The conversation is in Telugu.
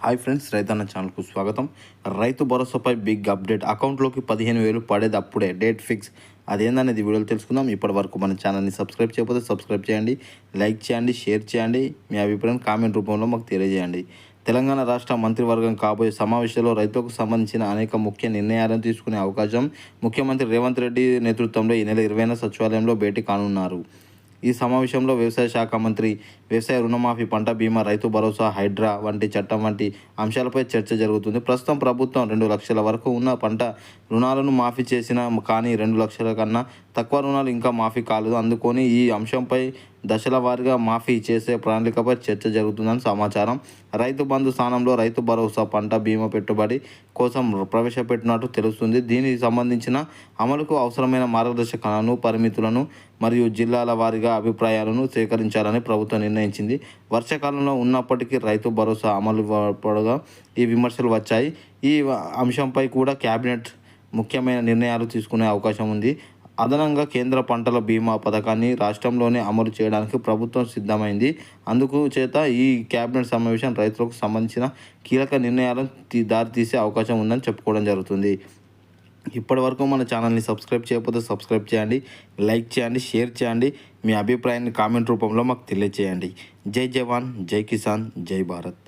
హాయ్ ఫ్రెండ్స్ రైతన్న ఛానల్కు స్వాగతం రైతు భరోసాపై బిగ్ అప్డేట్ అకౌంట్లోకి పదిహేను వేలు పడేది అప్పుడే. డేట్ ఫిక్స్ అదేందనేది వీడియోలు తెలుసుకుందాం. ఇప్పటి వరకు మన ఛానల్ని సబ్స్క్రైబ్ చేయకపోతే సబ్స్క్రైబ్ చేయండి లైక్ చేయండి షేర్ చేయండి. మీ అభిప్రాయం కామెంట్ రూపంలో మాకు తెలియజేయండి. తెలంగాణ రాష్ట్ర మంత్రివర్గం కాబోయే సమావేశంలో రైతులకు సంబంధించిన అనేక ముఖ్య నిర్ణయాలను తీసుకునే అవకాశం ముఖ్యమంత్రి రేవంత్ రెడ్డి నేతృత్వంలో ఈ నెల ఇరవైన సచివాలయంలో భేటీ కానున్నారు. ఈ సమావేశంలో వ్యవసాయ శాఖ మంత్రి వ్యవసాయ రుణమాఫీ పంట బీమా రైతు భరోసా హైడ్రా వంటి చట్టం వంటి అంశాలపై చర్చ జరుగుతుంది. ప్రస్తుతం ప్రభుత్వం రెండు లక్షల వరకు ఉన్న పంట రుణాలను మాఫీ చేసిన కానీ రెండు లక్షల కన్నా తక్కువ రుణాలు ఇంకా మాఫీ కాలేదు. అందుకొని ఈ అంశంపై దశల వారీగా మాఫీ చేసే ప్రణాళికపై చర్చ జరుగుతుందని సమాచారం. రైతు బంధు స్థానంలో రైతు భరోసా పంట బీమా పెట్టుబడి కోసం ప్రవేశపెట్టినట్టు తెలుస్తుంది. దీనికి సంబంధించిన అమలుకు అవసరమైన మార్గదర్శకాలను పరిమితులను మరియు జిల్లాల వారీగా అభిప్రాయాలను సేకరించాలని ప్రభుత్వం నిర్ణయించింది. వర్షాకాలంలో ఉన్నప్పటికీ రైతు భరోసా అమలు పడగా ఈ విమర్శలు వచ్చాయి. ఈ అంశంపై కూడా కేబినెట్ ముఖ్యమైన నిర్ణయాలు తీసుకునే అవకాశం ఉంది. అదనంగా కేంద్ర పంటల బీమా పథకాన్ని రాష్ట్రంలోనే అమలు చేయడానికి ప్రభుత్వం సిద్ధమైంది. అందుకు చేత ఈ కేబినెట్ సమావేశం రైతులకు సంబంధించిన కీలక నిర్ణయాలను దారితీసే అవకాశం ఉందని చెప్పుకోవడం జరుగుతుంది. ఇప్పటి వరకు మన ఛానల్ని సబ్స్క్రైబ్ చేయకపోతే సబ్స్క్రైబ్ చేయండి లైక్ చేయండి షేర్ చేయండి. మీ అభిప్రాయాన్ని కామెంట్ రూపంలో మాకు తెలియజేయండి జై జవాన్ జై కిసాన్ జై భారత్.